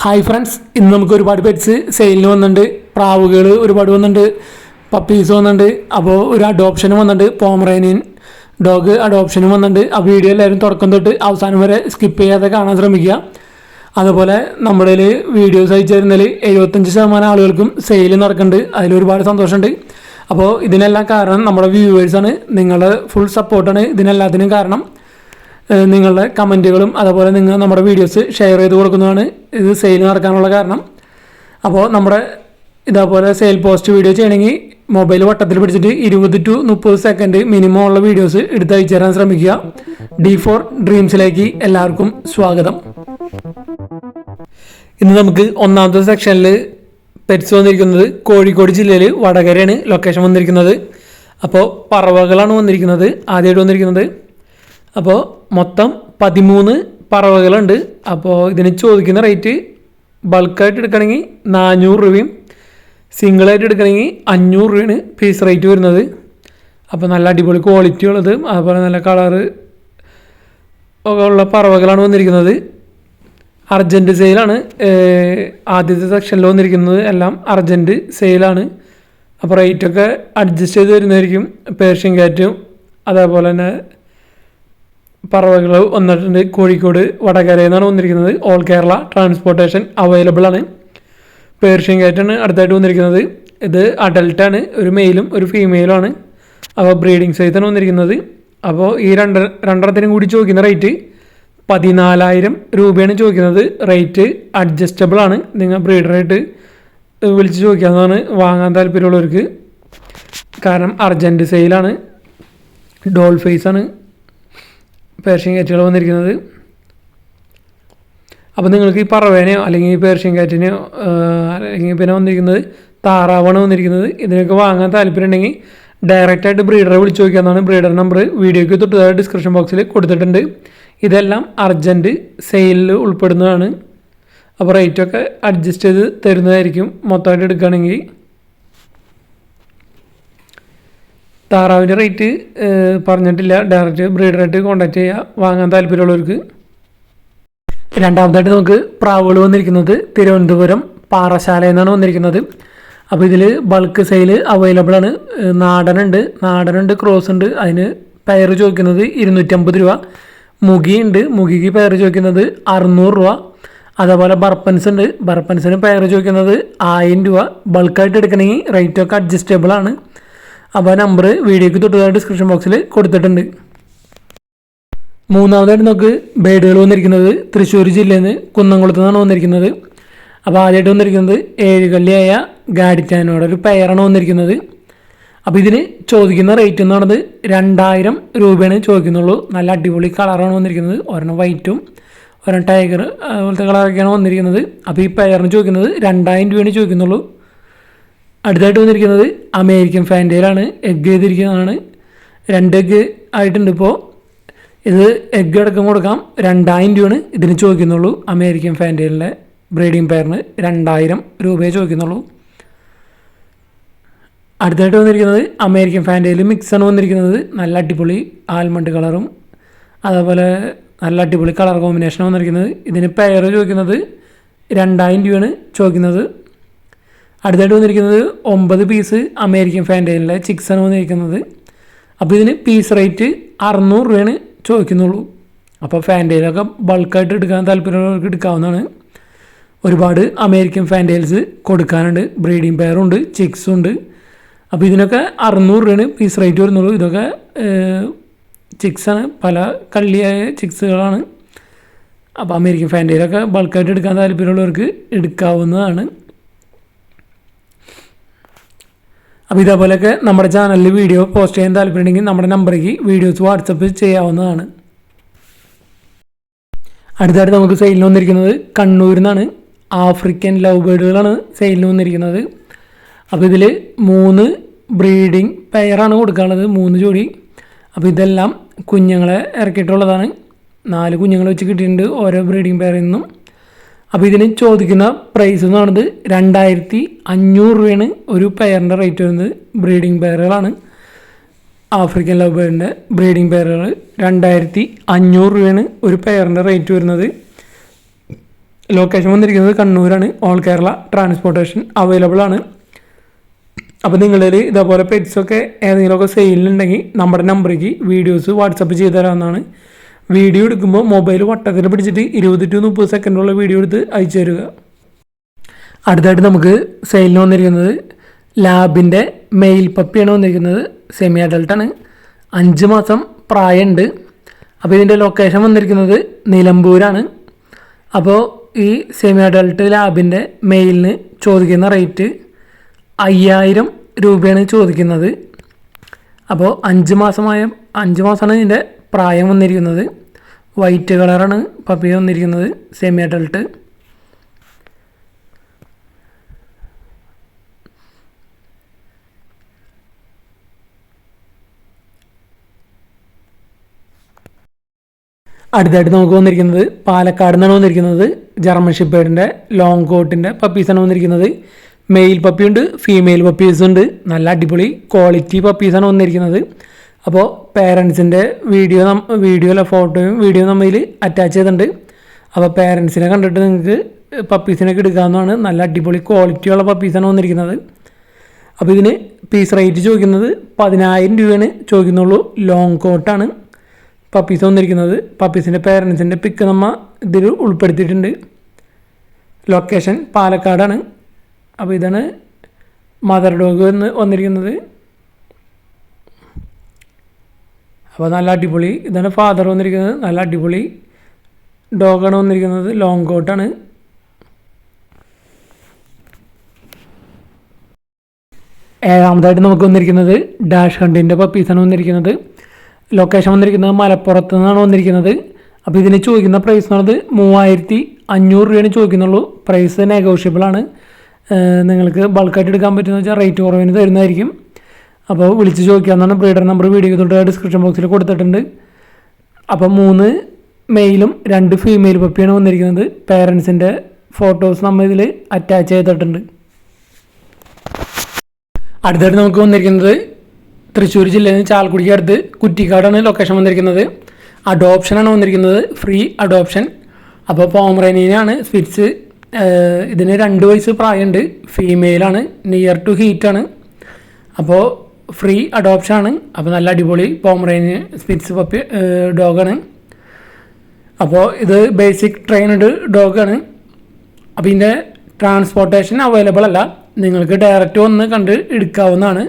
Hi friends ഇന്ന് നമുക്ക് ഒരുപാട് പെറ്റ്സ് സെയിലിന് വന്നിട്ടുണ്ട്. പ്രാവുകൾ ഒരുപാട് വന്നിട്ടുണ്ട്. പപ്പീസ് വന്നിട്ടുണ്ട്. അപ്പോൾ ഒരു അഡോപ്ഷനും വന്നിട്ടുണ്ട്. പോമറേനിയൻ ഡോഗ് അഡോപ്ഷനും വന്നിട്ടുണ്ട്. ആ വീഡിയോ എല്ലാവരും തുടക്കം തൊട്ട് അവസാനം വരെ സ്കിപ്പ് ചെയ്യാതെ കാണാൻ ശ്രമിക്കുക. അതുപോലെ നമ്മുടെ വീഡിയോസ് അയച്ചു തരുന്നതിൽ എഴുപത്തഞ്ച് ശതമാനം ആളുകൾക്കും സെയിൽ നടക്കുന്നുണ്ട്. അതിൽ ഒരുപാട് സന്തോഷമുണ്ട്. അപ്പോൾ ഇതിനെല്ലാം കാരണം നമ്മുടെ വ്യൂവേഴ്സാണ് നിങ്ങളുടെ ഫുൾ സപ്പോർട്ടാണ് ഇതിനെല്ലാത്തിനും കാരണം. നിങ്ങളുടെ കമന്റുകളും അതുപോലെ നിങ്ങൾ നമ്മുടെ വീഡിയോസ് ഷെയർ ചെയ്ത് കൊടുക്കുന്നതാണ് ഇത് സെയിൽ നടക്കാനുള്ള കാരണം. അപ്പോൾ നമ്മുടെ ഇതേപോലെ സെയിൽ പോസ്റ്റ് വീഡിയോ ചെയ്യണമെങ്കിൽ മൊബൈൽ വട്ടത്തിൽ പിടിച്ചിട്ട് ഇരുപത് ടു മുപ്പത് സെക്കൻഡ് മിനിമം ഉള്ള വീഡിയോസ് എടുത്ത് അയച്ചു തരാൻ ശ്രമിക്കുക. ഡി ഫോർ ഡ്രീംസിലേക്ക് എല്ലാവർക്കും സ്വാഗതം. ഇന്ന് നമുക്ക് ഒന്നാമത്തെ സെക്ഷനിൽ പെറ്റ്സ് വന്നിരിക്കുന്നത് കോഴിക്കോട് ജില്ലയിൽ വടകരയാണ് ലൊക്കേഷൻ വന്നിരിക്കുന്നത്. അപ്പോൾ പറവകളാണ് വന്നിരിക്കുന്നത്. ആദ്യമായിട്ട് വന്നിരിക്കുന്നത് അപ്പോൾ മൊത്തം പതിമൂന്ന് പറവകളുണ്ട്. അപ്പോൾ ഇതിന് ചോദിക്കുന്ന റേറ്റ് ബൾക്കായിട്ട് എടുക്കണമെങ്കിൽ നാനൂറ് രൂപയും സിംഗിളായിട്ട് എടുക്കണമെങ്കിൽ അഞ്ഞൂറ് രൂപയാണ് പീസ് റേറ്റ് വരുന്നത്. അപ്പോൾ നല്ല അടിപൊളി ക്വാളിറ്റി ഉള്ളത് അതുപോലെ നല്ല കളറ് ഉള്ള പറവകളാണ് വന്നിരിക്കുന്നത്. അർജന്റ് സെയിലാണ് ആദ്യത്തെ സെക്ഷനിൽ വന്നിരിക്കുന്നത് എല്ലാം അർജന്റ് സെയിലാണ് അപ്പോൾ റേറ്റൊക്കെ അഡ്ജസ്റ്റ് ചെയ്ത് വരുന്നതായിരിക്കും. പേർഷ്യൻ കാറ്റും അതേപോലെ തന്നെ പറവകൾ വന്നിട്ടുണ്ട് കോഴിക്കോട് വടകരയിൽ നിന്നാണ് വന്നിരിക്കുന്നത്. ഓൾ കേരള ട്രാൻസ്പോർട്ടേഷൻ അവൈലബിൾ ആണ്. പേർഷ്യൻ കാറ്റാണ് അടുത്തായിട്ട് വന്നിരിക്കുന്നത്. ഇത് അഡൽട്ടാണ് ഒരു മെയിലും ഒരു ഫീമെയിലും ആണ്. അപ്പോൾ ബ്രീഡിംഗ് സൈസാണ് വന്നിരിക്കുന്നത്. അപ്പോൾ ഈ രണ്ട് രണ്ടെണ്ണത്തിനും കൂടി ചോദിക്കുന്ന റേറ്റ് പതിനാലായിരം രൂപയാണ് ചോദിക്കുന്നത്. റേറ്റ് അഡ്ജസ്റ്റബിൾ ആണ്. നിങ്ങൾ ബ്രീഡറായിട്ട് വിളിച്ച് ചോദിക്കാവുന്നതാണ്. വാങ്ങാൻ താല്പര്യമുള്ളവർക്ക്. കാരണം അർജന്റ് സെയിലാണ് ഡോൾ ഫേസ് ആണ്. പേർഷ്യൻ കാറ്റുകൾ വന്നിരിക്കുന്നത്. അപ്പോൾ നിങ്ങൾക്ക് ഈ പറവേനെയോ അല്ലെങ്കിൽ ഈ പേർഷ്യൻ കാറ്റിനെയോ അല്ലെങ്കിൽ പിന്നെ വന്നിരിക്കുന്നത് താറാവാണ് വന്നിരിക്കുന്നത്. ഇതിനൊക്കെ വാങ്ങാൻ താല്പര്യമുണ്ടെങ്കിൽ ഡയറക്റ്റായിട്ട് ബ്രീഡറെ വിളിച്ചു നോക്കിയെന്നാണ് ബ്രീഡർ നമ്പർ വീഡിയോയ്ക്ക് തൊട്ട് ഡിസ്ക്രിപ്ഷൻ ബോക്സിൽ കൊടുത്തിട്ടുണ്ട്. ഇതെല്ലാം അർജന്റ് സെയിലിൽ ഉൾപ്പെടുന്നതാണ്. അപ്പോൾ റേറ്റൊക്കെ അഡ്ജസ്റ്റ് ചെയ്ത് തരുന്നതായിരിക്കും മൊത്തമായിട്ട് എടുക്കുകയാണെങ്കിൽ. താറാവിന്റെ റേറ്റ് പറഞ്ഞിട്ടില്ല. ഡയറക്റ്റ് ബ്രീഡറായിട്ട് കോൺടാക്ട് ചെയ്യുക വാങ്ങാൻ താല്പര്യമുള്ളവർക്ക്. രണ്ടാമതായിട്ട് നമുക്ക് പ്രാവുകൾ വന്നിരിക്കുന്നത് തിരുവനന്തപുരം പാറശാല എന്നാണ് വന്നിരിക്കുന്നത്. അപ്പോൾ ഇതിൽ ബൾക്ക് സെയിൽ അവൈലബിൾ ആണ്. നാടനുണ്ട്. നാടനുണ്ട് ക്രോസ് ഉണ്ട്. അതിന് പെയർ ചോദിക്കുന്നത് ഇരുന്നൂറ്റമ്പത് രൂപ. മുഖിയുണ്ട് മുഗിക്ക് പെയർ ചോദിക്കുന്നത് അറുന്നൂറ് രൂപ. അതേപോലെ ബർപ്പൻസ് ഉണ്ട്. ബർപ്പൻസിന് പെയർ ചോദിക്കുന്നത് ആയിരം രൂപ. ബൾക്കായിട്ട് എടുക്കണമെങ്കിൽ റേറ്റൊക്കെ അഡ്ജസ്റ്റബിൾ ആണ്. അപ്പോൾ ആ നമ്പർ വീഡിയോക്ക് തൊട്ട് ഡിസ്ക്രിപ്ഷൻ ബോക്സിൽ കൊടുത്തിട്ടുണ്ട്. മൂന്നാമതായിട്ട് നമുക്ക് ബേഡുകൾ വന്നിരിക്കുന്നത് തൃശ്ശൂർ ജില്ലയിൽ നിന്ന് കുന്നംകുളത്ത് നിന്നാണ് വന്നിരിക്കുന്നത്. അപ്പോൾ ആദ്യമായിട്ട് വന്നിരിക്കുന്നത് ഏഴുകല്ലിയായ ഗാഡിറ്റാനോടെ ഒരു പെയറാണ് വന്നിരിക്കുന്നത്. അപ്പോൾ ഇതിന് ചോദിക്കുന്ന റേറ്റ് എന്ന് പറയുന്നത് രണ്ടായിരം രൂപയാണ് ചോദിക്കുന്നുള്ളൂ. നല്ല അടിപൊളി കളറാണ് വന്നിരിക്കുന്നത്. ഒരെണ്ണം വൈറ്റും ഒരെണ്ണം ടൈഗർ അതുപോലത്തെ കളറൊക്കെയാണ് വന്നിരിക്കുന്നത്. അപ്പോൾ ഈ പെയറിന് ചോദിക്കുന്നത്. രണ്ടായിരം രൂപയാണ് ചോദിക്കുന്നുള്ളൂ. അടുത്തായിട്ട് വന്നിരിക്കുന്നത് അമേരിക്കൻ ഫാന്റയിലാണ് എഗ്ഗ് ചെയ്തിരിക്കുന്നതാണ് രണ്ട് എഗ്ഗ് ആയിട്ടുണ്ട് ഇപ്പോൾ ഇത് എഗ്ഗ് അടക്കം കൊടുക്കാം. രണ്ടായിരം രൂപയാണ് ഇതിന് ചോദിക്കുന്നുള്ളൂ. അമേരിക്കൻ ഫാന്റേലിന്റെ ബ്രീഡിംഗ് പെയറിന് രണ്ടായിരം രൂപയെ ചോദിക്കുന്നുള്ളൂ. അടുത്തായിട്ട് വന്നിരിക്കുന്നത് അമേരിക്കൻ ഫാന്റയിൽ മിക്സാണ് വന്നിരിക്കുന്നത്. നല്ല അടിപൊളി ആൽമണ്ട് കളറും അതേപോലെ നല്ല അടിപൊളി കളർ കോമ്പിനേഷനാണ് വന്നിരിക്കുന്നത്. ഇതിന് പെയർ ചോദിക്കുന്നത് രണ്ടായിരം രൂപയാണ് ചോദിക്കുന്നത്. അടുത്തായിട്ട് വന്നിരിക്കുന്നത് ഒമ്പത് പീസ് അമേരിക്കൻ ഫാന്റൈനിലെ ചിക്സാണ് വന്നിരിക്കുന്നത്. അപ്പോൾ ഇതിന് പീസ് റേറ്റ് അറുന്നൂറ് രൂപയാണ് ചോദിക്കുന്നുള്ളൂ. അപ്പോൾ ഫാന്റൈനൊക്കെ ബൾക്കായിട്ട് എടുക്കാൻ താല്പര്യമുള്ളവർക്ക് എടുക്കാവുന്നതാണ്. ഒരുപാട് അമേരിക്കൻ ഫാന്റൈൽസ് കൊടുക്കാനുണ്ട്. ബ്രീഡിംഗ് പെയറുണ്ട് ചിക്സും ഉണ്ട്. അപ്പോൾ ഇതിനൊക്കെ അറുന്നൂറ് രൂപയാണ് പീസ് റേറ്റ് വരുന്നുള്ളൂ. ഇതൊക്കെ ചിക്സാണ് പല കള്ളിയായ ചിക്സുകളാണ്. അപ്പോൾ അമേരിക്കൻ ഫാന്റൈലൊക്കെ ബൾക്കായിട്ട് എടുക്കാൻ താല്പര്യമുള്ളവർക്ക് എടുക്കാവുന്നതാണ്. അപ്പോൾ ഇതേപോലെയൊക്കെ നമ്മുടെ ചാനലിൽ വീഡിയോ പോസ്റ്റ് ചെയ്യാൻ താല്പര്യമുണ്ടെങ്കിൽ നമ്മുടെ നമ്പറേക്ക് വീഡിയോസ് വാട്സപ്പ് ചെയ്യാവുന്നതാണ്. അടുത്തായിട്ട് നമുക്ക് സെയിലിന് വന്നിരിക്കുന്നത് കണ്ണൂരിൽ നിന്നാണ്. ആഫ്രിക്കൻ ലവ് ബേഡുകളാണ് സെയിലിന് വന്നിരിക്കുന്നത്. അപ്പോൾ ഇതിൽ മൂന്ന് ബ്രീഡിംഗ് പെയറാണ് കൊടുക്കാനുള്ളത് മൂന്ന് ജോഡി. അപ്പോൾ ഇതെല്ലാം കുഞ്ഞുങ്ങളെ ഇറക്കിയിട്ടുള്ളതാണ്. നാല് കുഞ്ഞുങ്ങളെ വെച്ച് കിട്ടിയിട്ടുണ്ട് ഓരോ ബ്രീഡിംഗ് പെയറിൽ നിന്നും. അപ്പോൾ ഇതിന് ചോദിക്കുന്ന പ്രൈസ് എന്ന് പറയുന്നത് രണ്ടായിരത്തി അഞ്ഞൂറ് രൂപയാണ് ഒരു പെയറിന്റെ റേറ്റ് വരുന്നത്. ബ്രീഡിംഗ് പെയറുകളാണ് ആഫ്രിക്കൻ ലവ് ബേർഡിന്റെ ബ്രീഡിംഗ് പെയറുകൾ രണ്ടായിരത്തി അഞ്ഞൂറ് രൂപയാണ് ഒരു പെയറിന്റെ റേറ്റ് വരുന്നത്. ലൊക്കേഷൻ വന്നിരിക്കുന്നത് കണ്ണൂരാണ്. ഓൾ കേരള ട്രാൻസ്പോർട്ടേഷൻ അവൈലബിൾ ആണ്. അപ്പോൾ നിങ്ങളിൽ ഇതേപോലെ പെറ്റ്സൊക്കെ ഏതെങ്കിലുമൊക്കെ സെയിലുണ്ടെങ്കിൽ നമ്മുടെ നമ്പറേക്ക് വീഡിയോസ് വാട്സപ്പ് ചെയ്തു തരാവുന്നതാണ്. വീഡിയോ എടുക്കുമ്പോൾ മൊബൈൽ വട്ടത്തിൽ പിടിച്ചിട്ട് ഇരുപത് ടു മുപ്പത് സെക്കൻഡുള്ള വീഡിയോ എടുത്ത് അയച്ചു തരിക. അടുത്തായിട്ട് നമുക്ക് സെയിലിന് വന്നിരിക്കുന്നത് ലാബിന്റെ മെയിൽ പപ്പിയാണ് വന്നിരിക്കുന്നത്. സെമി അഡൾട്ടാണ് അഞ്ച് മാസം പ്രായമുണ്ട് അപ്പോൾ ഇതിന്റെ ലൊക്കേഷൻ വന്നിരിക്കുന്നത് നിലമ്പൂരാണ്. അപ്പോൾ ഈ സെമി അഡൾട്ട് ലാബിന്റെ മെയിലിന് ചോദിക്കുന്ന റേറ്റ് അയ്യായിരം രൂപയാണ് ചോദിക്കുന്നത്. അപ്പോൾ അഞ്ച് മാസമായ അഞ്ച് മാസമാണ് ഇതിന്റെ പ്രായം വന്നിരിക്കുന്നത്. വൈറ്റ് കളറാണ് പപ്പി വന്നിരിക്കുന്നത്. സെമി അഡൾട്ട് അടുത്തായിട്ട് നമുക്ക് വന്നിരിക്കുന്നത് പാലക്കാട് നിന്നാണ് വന്നിരിക്കുന്നത്. ജർമ്മൻ ഷിപ്പേഡിന്റെ ലോങ് കോട്ടിന്റെ പപ്പീസാണ് വന്നിരിക്കുന്നത്. മെയിൽ പപ്പിയുണ്ട് ഫീമെയിൽ പപ്പീസുണ്ട് നല്ല അടിപൊളി ക്വാളിറ്റി പപ്പീസാണ് വന്നിരിക്കുന്നത്. അപ്പോൾ പേരൻസിന്റെ വീഡിയോ വീഡിയോ ഫോട്ടോയും വീഡിയോ നമ്മയിൽ അറ്റാച്ച് ചെയ്തിട്ടുണ്ട്. അപ്പോൾ പേരൻസിനെ കണ്ടിട്ട് നിങ്ങൾക്ക് പപ്പീസിനൊക്കെ എടുക്കാവുന്നതാണ്. നല്ല അടിപൊളി ക്വാളിറ്റിയുള്ള പപ്പീസാണ് വന്നിരിക്കുന്നത്. അപ്പോൾ ഇതിന് പീസ് റേറ്റ് ചോദിക്കുന്നത് പതിനായിരം രൂപയാണ് ചോദിക്കുന്നുള്ളൂ. ലോങ് കോട്ടാണ് പപ്പീസ് വന്നിരിക്കുന്നത്. പപ്പീസിന്റെ പേരൻസിന്റെ പിക്ക് നമ്മ ഇതിൽ ഉൾപ്പെടുത്തിയിട്ടുണ്ട്. ലൊക്കേഷൻ പാലക്കാടാണ്. അപ്പോൾ ഇതാണ് മദർ ഡോഗ് എന്ന് വന്നിരിക്കുന്നത്. അപ്പോൾ നല്ല അടിപൊളി. ഇതാണ് ഫാദർ വന്നിരിക്കുന്നത്. നല്ല അടിപൊളി. ഡോഗാണ് വന്നിരിക്കുന്നത്. ലോങ് കോട്ടാണ് ഏഴാമതായിട്ട് നമുക്ക് വന്നിരിക്കുന്നത് ഡാഷ് ഹണ്ടിന്റെ പപ്പീസാണ് വന്നിരിക്കുന്നത്. ലൊക്കേഷൻ വന്നിരിക്കുന്നത് മലപ്പുറത്ത് നിന്നാണ് വന്നിരിക്കുന്നത്. അപ്പോൾ ഇതിന് ചോദിക്കുന്ന പ്രൈസ് എന്ന് പറയുന്നത് മൂവായിരത്തി അഞ്ഞൂറ് രൂപയാണ് ചോദിക്കുന്നുള്ളൂ പ്രൈസ് നെഗോഷ്യബിളാണ് നിങ്ങൾക്ക് ബൾക്കായിട്ട് എടുക്കാൻ പറ്റുന്ന വെച്ചാൽ റേറ്റ് കുറവിന് തരുന്നതായിരിക്കും. അപ്പോൾ വിളിച്ച് ചോദിക്കാമെന്നാണ് ബ്രീഡർ നമ്പർ വീഡിയോ തൊട്ട് ഡിസ്ക്രിപ്ഷൻ ബോക്സിൽ കൊടുത്തിട്ടുണ്ട്. അപ്പോൾ മൂന്ന് മെയിലും രണ്ട് ഫീമെയിൽ പപ്പിയാണ് വന്നിരിക്കുന്നത്. പേരൻസിന്റെ ഫോട്ടോസ് നമ്മൾ ഇതിൽ അറ്റാച്ച് ചെയ്തിട്ടുണ്ട്. അടുത്തായിട്ട് നമുക്ക് വന്നിരിക്കുന്നത് തൃശ്ശൂർ ജില്ലയിൽ നിന്ന് ചാലക്കുടിക്ക് അടുത്ത് കുറ്റിക്കാടാണ് ലൊക്കേഷൻ വന്നിരിക്കുന്നത്. അഡോപ്ഷനാണ് വന്നിരിക്കുന്നത്. ഫ്രീ അഡോപ്ഷൻ അപ്പോൾ പോമറേനിയനാണ് സ്പിറ്റ്സ് ഇതിന് രണ്ട് വയസ്സ് പ്രായമുണ്ട്. ഫീമെയിലാണ് നിയർ ടു ഹീറ്റാണ് അപ്പോൾ ഫ്രീ അഡോപ്ഷനാണ് അപ്പോൾ നല്ല അടിപൊളി പോമറേന് സ്പിറ്റ്സ് പപ്പി ഡോഗാണ് അപ്പോൾ ഇത് ബേസിക് ട്രെയിൻഡ് ഡോഗാണ് അപ്പോൾ ഇതിന്റെ ട്രാൻസ്പോർട്ടേഷൻ അവൈലബിൾ അല്ല. നിങ്ങൾക്ക് ഡയറക്റ്റ് വന്ന് കണ്ട് എടുക്കാവുന്നതാണ്.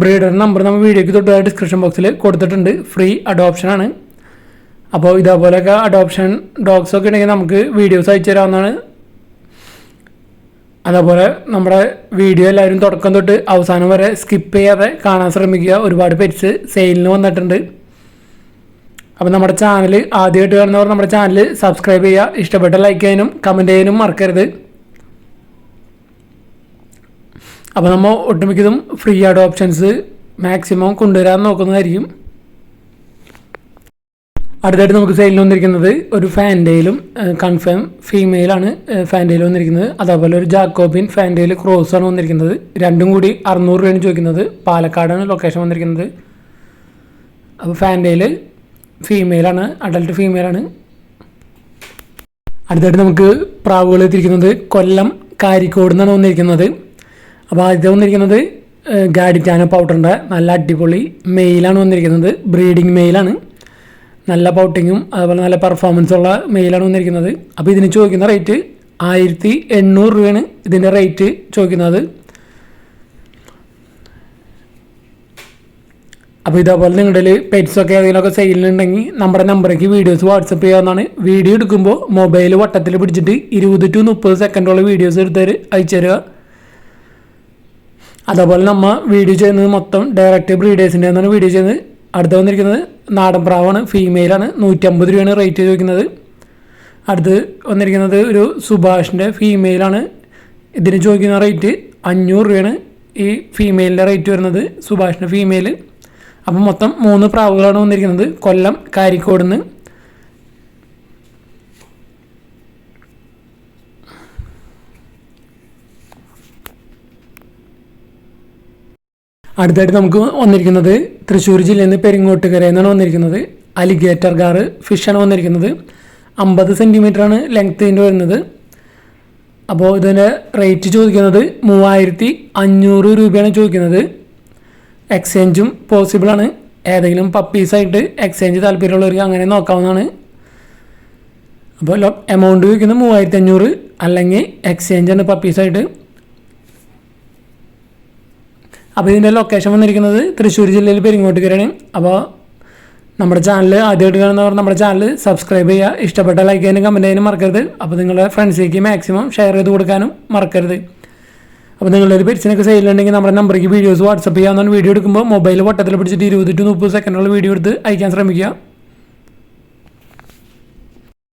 ബ്രീഡർ നമ്പർ നമ്മൾ വീഡിയോയ്ക്ക് തൊട്ട് ഡിസ്ക്രിപ്ഷൻ ബോക്സിൽ കൊടുത്തിട്ടുണ്ട്. ഫ്രീ അഡോപ്ഷനാണ് അപ്പോൾ ഇതേപോലെയൊക്കെ അഡോപ്ഷൻ ഡോഗ്സ് ഒക്കെ ഉണ്ടെങ്കിൽ നമുക്ക് വീഡിയോസ് അയച്ചു തരാവുന്നതാണ്. അതേപോലെ നമ്മുടെ വീഡിയോ എല്ലാവരും തുടക്കം തൊട്ട് അവസാനം വരെ സ്കിപ്പ് ചെയ്യാതെ കാണാൻ ശ്രമിക്കുക. ഒരുപാട് പെറ്റ്സ് സെയിലിന് വന്നിട്ടുണ്ട്. അപ്പോൾ നമ്മുടെ ചാനൽ ആദ്യമായിട്ട് കാണുന്നവർ നമ്മുടെ ചാനൽ സബ്സ്ക്രൈബ് ചെയ്യുക. ഇഷ്ടപ്പെട്ട ലൈക്ക് ചെയ്യാനും കമന്റ് ചെയ്യാനും മറക്കരുത്. അപ്പോൾ നമ്മൾ ഒട്ടുമിക്കതും ഫ്രീ ആയിട്ട് ഓപ്ഷൻസ് മാക്സിമം കൊണ്ടുവരാൻ നോക്കുന്നതായിരിക്കും. അടുത്തായിട്ട് നമുക്ക് സെയിലിൽ വന്നിരിക്കുന്നത് ഒരു ഫാൻഡയിലും കൺഫേം ഫീമെയിലാണ് ഫാൻഡയിൽ വന്നിരിക്കുന്നത്. അതേപോലെ ഒരു ജാക്കോബിൻ ഫാൻഡേൽ ക്രോസ് ആണ് വന്നിരിക്കുന്നത്. രണ്ടും കൂടി അറുന്നൂറ് രൂപയാണ് ചോദിക്കുന്നത്. പാലക്കാടാണ് ലൊക്കേഷൻ വന്നിരിക്കുന്നത്. അപ്പോൾ ഫാൻഡയിൽ ഫീമെയിലാണ് അഡൽട്ട് ഫീമെയിലാണ് അടുത്തായിട്ട് നമുക്ക് പ്രാവുകൾ എത്തിയിരിക്കുന്നത് കൊല്ലം കാരിക്കോട് നിന്നാണ് വന്നിരിക്കുന്നത്. അപ്പോൾ ആദ്യത്തെ വന്നിരിക്കുന്നത് ഗാഡിറ്റാനോ പൗഡറിന്റെ നല്ല അടിപൊളി മെയിലാണ് വന്നിരിക്കുന്നത്. ബ്രീഡിങ് മെയിലാണ് നല്ല പൗട്ടിങ്ങും അതുപോലെ നല്ല പെർഫോമൻസ് ഉള്ള മെയിലാണ് വന്നിരിക്കുന്നത്. അപ്പോൾ ഇതിന് ചോദിക്കുന്ന റേറ്റ് ആയിരത്തി എണ്ണൂറ് രൂപയാണ് ഇതിന്റെ റേറ്റ് ചോദിക്കുന്നത്. അപ്പോൾ ഇതേപോലെ നിങ്ങളുടെ പെറ്റ്സൊക്കെ ഏതെങ്കിലുമൊക്കെ സെയിലുണ്ടെങ്കിൽ നമ്മുടെ നമ്പറേക്ക് വീഡിയോസ് വാട്സപ്പ് ചെയ്യാവുന്നതാണ്. വീഡിയോ എടുക്കുമ്പോൾ മൊബൈൽ വട്ടത്തിൽ പിടിച്ചിട്ട് ഇരുപത് ടു മുപ്പത് സെക്കൻഡോളം വീഡിയോസ് എടുത്തവർ അയച്ചു തരിക. അതേപോലെ നമ്മൾ വീഡിയോ ചെയ്യുന്നത് മൊത്തം ഡയറക്റ്റ് ബ്രീഡേഴ്സിന്റെ വീഡിയോ ചെയ്യുന്നത്. അടുത്ത വന്നിരിക്കുന്നത് നാടൻ പ്രാവാണ് ഫീമെയിലാണ് നൂറ്റമ്പത് രൂപയാണ് റേറ്റ് ചോദിക്കുന്നത്. അടുത്ത് വന്നിരിക്കുന്നത് ഒരു സുഭാഷിന്റെ ഫീമെയിലാണ് ഇതിന് ചോദിക്കുന്ന റേറ്റ് അഞ്ഞൂറ് രൂപയാണ് ഈ ഫീമെയിലിന്റെ റേറ്റ് വരുന്നത് സുഭാഷിന്റെ ഫീമെയിൽ അപ്പം മൊത്തം മൂന്ന് പ്രാവുകളാണ് വന്നിരിക്കുന്നത്. കൊല്ലം കാരിക്കോട് നിന്ന് അടുത്തായിട്ട് നമുക്ക് വന്നിരിക്കുന്നത് തൃശ്ശൂർ ജില്ലയിൽ നിന്ന് പെരിങ്ങോട്ടുകര എന്നാണ് വന്നിരിക്കുന്നത്. അലിഗേറ്റർ ഗാറ് ഫിഷാണ് വന്നിരിക്കുന്നത്. അമ്പത് സെന്റിമീറ്ററാണ് ലെങ്ത് ഇതിന്റെ വരുന്നത്. അപ്പോൾ ഇതിന്റെ റേറ്റ് ചോദിക്കുന്നത് മൂവായിരത്തി അഞ്ഞൂറ് രൂപയാണ് ചോദിക്കുന്നത്. എക്സ്ചേഞ്ചും പോസിബിളാണ് ഏതെങ്കിലും പപ്പീസായിട്ട് എക്സ്ചേഞ്ച് താല്പര്യമുള്ളവർക്ക് അങ്ങനെ നോക്കാവുന്നതാണ്. അപ്പോൾ എമൗണ്ട് ചോദിക്കുന്നത് മൂവായിരത്തി അഞ്ഞൂറ് അല്ലെങ്കിൽ എക്സ്ചേഞ്ചാണ് പപ്പീസായിട്ട് അപ്പോൾ ഇതിന്റെ ലൊക്കേഷൻ വന്നിരിക്കുന്നത് തൃശ്ശൂർ ജില്ലയിൽ പെരിങ്ങോട്ടുകരയാണ്. അപ്പോൾ നമ്മുടെ ചാനൽ ആദ്യമായിട്ട് കാണുന്നവർ നമ്മുടെ ചാനൽ സബ്സ്ക്രൈബ് ചെയ്യുക ഇഷ്ടപ്പെട്ട ലൈക്ക് ചെയ്യാനും കമന്റ് ചെയ്യാനും മറക്കരുത്. അപ്പോൾ നിങ്ങളുടെ ഫ്രണ്ട്സിലേക്ക് മാക്സിമം ഷെയർ ചെയ്ത് കൊടുക്കാനും മറക്കരുത്. അപ്പോൾ നിങ്ങളൊരു പെറ്റ്സിനൊക്കെ സെയിലുണ്ടെങ്കിൽ നമ്മുടെ നമ്പറേക്ക് വീഡിയോസ് വാട്സപ്പ് ചെയ്യാവുന്ന വീഡിയോ എടുക്കുമ്പോൾ മൊബൈൽ വട്ടത്തിൽ പിടിച്ചിട്ട് ഇരുപത് ടു മുപ്പത് സെക്കൻഡുള്ള വീഡിയോ എടുത്ത് അയക്കാൻ ശ്രമിക്കുക.